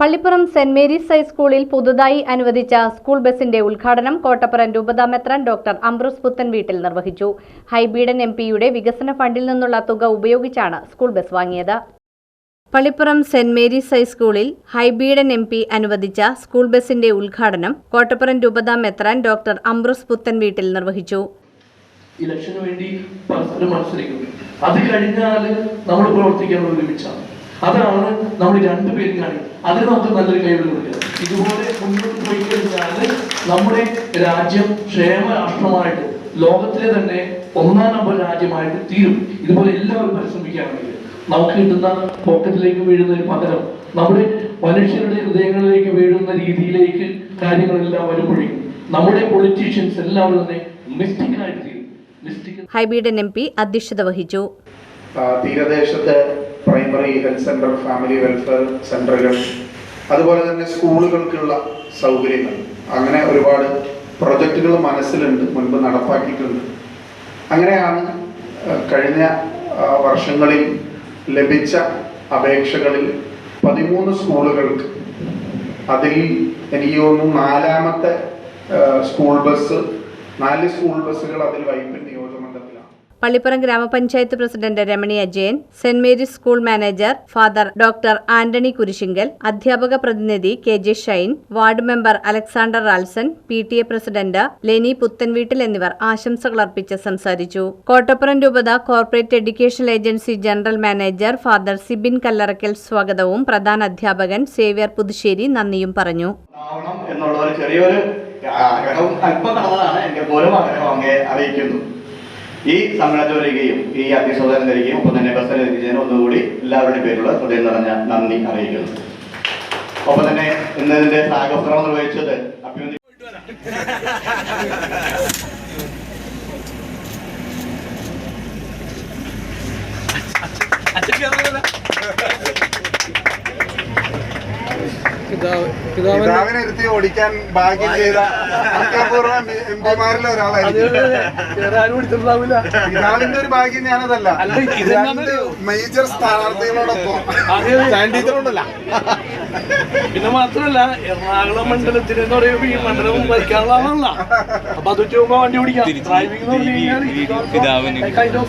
Pallippuram saint Mary's ഹൈസ്കൂളിൽ പുതുതായി അനുവദിച്ച സ്കൂൾ ബസിന്റെ ഉദ്ഘാടനം കോട്ടപ്പുറം രൂപത മെത്രാൻ ഡോക്ടർ അംബ്രോസ് പുത്തൻ വീട്ടിൽ നിർവഹിച്ചു. ഹൈബീഡൻ എം പിയുടെ വികസന ഫണ്ടിൽ നിന്നുള്ള തുക ഉപയോഗിച്ചാണ് സ്കൂൾ ബസ് വാങ്ങിയത്. പള്ളിപ്പുറം സെന്റ് മേരീസ് ഹൈസ്കൂളിൽ ഹൈബീഡൻ എം പി അനുവദിച്ച സ്കൂൾ ബസിന്റെ ഉദ്ഘാടനം കോട്ടപ്പുറം രൂപത മെത്രാൻ ഡോക്ടർ അംബ്രോസ് പുത്തൻ വീട്ടിൽ നിർവഹിച്ചു. ഇലക്ഷന് വേണ്ടി പരസ്പരം മത്സരിക്കുന്നു. അത് കഴിഞ്ഞാൽ നമ്മൾ പ്രവർത്തിക്കാൻ ഒരുമിച്ചാണ്. അതാണ് നമ്മൾ രണ്ടുപേരും കാണി. അതിന് നമുക്ക് നല്ലൊരു കൈ കൊടുക്കുക. ഇതുപോലെ മുന്നോട്ട് പോയി കഴിഞ്ഞാൽ നമ്മുടെ രാജ്യം ക്ഷേമ രാഷ്ട്രമായിട്ട് ലോകത്തിലെ തന്നെ ഒന്നാം നമ്പർ രാജ്യമായിട്ട് തീരും. ഇതുപോലെ എല്ലാവരും പരിശ്രമിക്കുകയാണെങ്കിൽ നമുക്ക് കിട്ടുന്ന പോക്കറ്റിലേക്ക് വീഴുന്ന ഒരു പകരം നമ്മുടെ മനുഷ്യരുടെ ഹൃദയങ്ങളിലേക്ക് വീഴുന്ന രീതിയിലേക്ക് കാര്യങ്ങളെല്ലാം വരുമ്പോഴേക്കും നമ്മുടെ പൊളിറ്റീഷ്യൻസ് എല്ലാവരും തന്നെ മിസ്റ്റിക്കായിട്ട് തീരും. മിസ്റ്റിക് ഹൈബീഡൻ എം പി അധ്യക്ഷത വഹിച്ചു. തീരദേശത്തെ primary health centre family welfare സെന്ററുകൾ അതുപോലെ തന്നെ സ്കൂളുകൾക്കുള്ള സൗകര്യങ്ങൾ. അങ്ങനെ ഒരുപാട് പ്രൊജക്റ്റുകൾ മനസ്സിലുണ്ട് മുൻപ് നടപ്പാക്കിയിട്ടുണ്ട്. അങ്ങനെയാണ് കഴിഞ്ഞ വർഷങ്ങളിൽ ലഭിച്ച അപേക്ഷകളിൽ പതിമൂന്ന് സ്കൂളുകൾക്ക് അതിൽ എനിക്ക് തോന്നുന്നു നാലാമത്തെ സ്കൂൾ ബസ് നാല് സ്കൂൾ ബസ്സുകൾ അതിൽ വൈപ്പിൻ നിയോജകമണ്ഡലത്തിലാണ് പള്ളിപ്പുറം ഗ്രാമപഞ്ചായത്ത് president Ramani Ajayan saint Mary's school manager father doctor Antony Kurisinkal അധ്യാപക പ്രതിനിധി K J Shine ward member Alexander Ralson P T A president Leni Puthenveettil എന്നിവർ ആശംസകൾ അർപ്പിച്ച് സംസാരിച്ചു. കോട്ടപ്പുറം രൂപത corporate education agency general manager father Sibin Kallarakkal സ്വാഗതവും പ്രധാന അധ്യാപകൻ സേവ്യർ പുതുശ്ശേരി നന്ദിയും പറഞ്ഞു. എന്നുള്ള ഒരു ചെറിയൊരു അല്പം നടന്നതാണ് എന്റെ അങ്ങേ അറിയിക്കുന്നു. ഈ സമ്മേളനത്തിൽ വരികയും ഈ അധ്യക്ഷതരം തരികയും ഒപ്പം തന്നെ ബസ്സിൽ എത്തിച്ചതിന് ഒന്നുകൂടി എല്ലാവരുടെയും പേരുള്ള ഹൃദയം നിറഞ്ഞ നന്ദി അറിയിക്കുന്നു. ഒപ്പം തന്നെ ഇന്ന് ഇതിന്റെ സാഗോത്സവം നിർവഹിച്ചത് പിതാവിനെ ഇരുത്തി ഓടിക്കാൻ ഭാഗ്യം ചെയ്ത അത്യപൂർവം എം പിമാരിൽ ഒരാളായിരിക്കും. പിതാവിന്റെ ഒരു ഭാഗ്യം ഞാനതല്ല. രണ്ട് മേജർ സ്ഥാനാർത്ഥികളോടൊപ്പം. പിന്നെ മാത്രല്ല എറണാകുളം മണ്ഡലത്തിന് എന്ന് പറയുമ്പോ ഈ മണ്ഡലം ഭരിക്കാനുള്ള ആളല്ല അപ്പൊ അത് വെച്ച് നോക്കാൻ വണ്ടി ഓടിക്കാം. ഡ്രൈവിംഗ് എന്ന് പറഞ്ഞു കഴിഞ്ഞാൽ kind of,